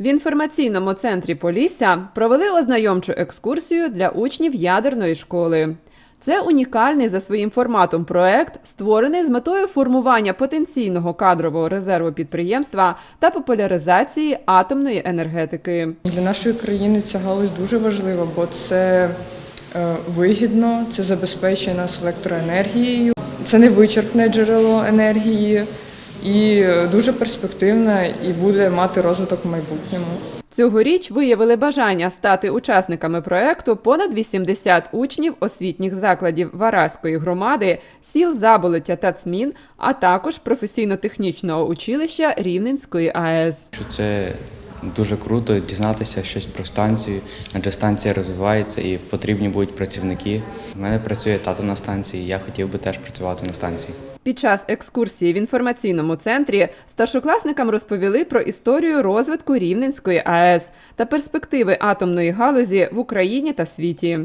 В інформаційному центрі Полісся провели ознайомчу екскурсію для учнів ядерної школи. Це унікальний за своїм форматом проект, створений з метою формування потенційного кадрового резерву підприємства та популяризації атомної енергетики. Для нашої країни ця галузь дуже важлива, бо це е, вигідно, це забезпечує нас електроенергією, це невичерпне джерело енергії і дуже перспективна і буде мати розвиток в майбутньому. Цьогоріч виявили бажання стати учасниками проекту понад 80 учнів освітніх закладів Вараської громади, сіл Заболоття та Цмін, а також професійно-технічного училища Рівненської АЕС. це дуже круто дізнатися щось про станцію, адже станція розвивається і потрібні будуть працівники. У мене працює тато на станції, я хотів би теж працювати на станції. Під час екскурсії в інформаційному центрі старшокласникам розповіли про історію розвитку Рівненської АЕС та перспективи атомної галузі в Україні та світі.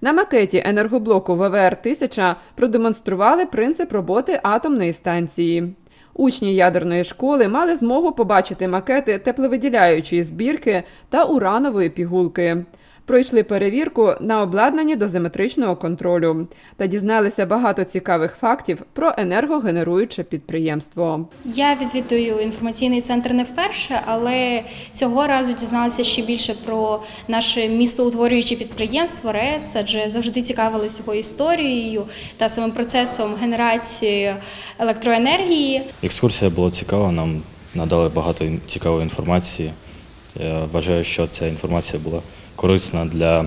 На макеті енергоблоку ВВР 1000 продемонстрували принцип роботи атомної станції. Учні ядерної школи мали змогу побачити макети тепловиділяючої збірки та уранової пігулки. Пройшли перевірку на обладнанні дозиметричного контролю та дізналися багато цікавих фактів про енергогенеруюче підприємство. Я відвідую інформаційний центр не вперше, але цього разу дізналася ще більше про наше містоутворююче підприємство РЕС, адже завжди цікавилася його історією та самим процесом генерації електроенергії. Екскурсія була цікава, нам надали багато цікавої інформації. Я вважаю, що ця інформація була корисна для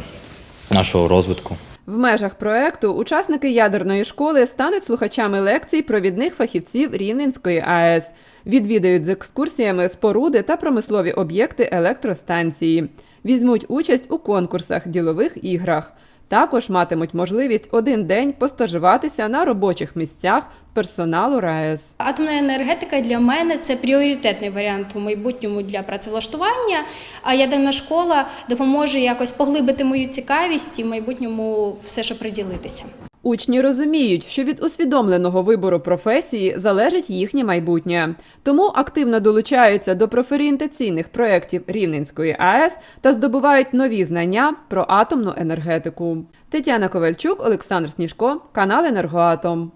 нашого розвитку. В межах проекту учасники ядерної школи стануть слухачами лекцій провідних фахівців Рівненської АЕС, відвідають з екскурсіями споруди та промислові об'єкти електростанції, візьмуть участь у конкурсах, ділових іграх. Також матимуть можливість один день постажуватися на робочих місцях персоналу РаЕС. Атомна енергетика для мене це пріоритетний варіант у майбутньому для працевлаштування. А ядерна школа допоможе якось поглибити мою цікавість і в майбутньому все ж приділитися. Учні розуміють, що від усвідомленого вибору професії залежить їхнє майбутнє, тому активно долучаються до профорієнтаційних проєктів Рівненської АЕС та здобувають нові знання про атомну енергетику. Тетяна Ковальчук, Олександр Сніжко, канал Енергоатом.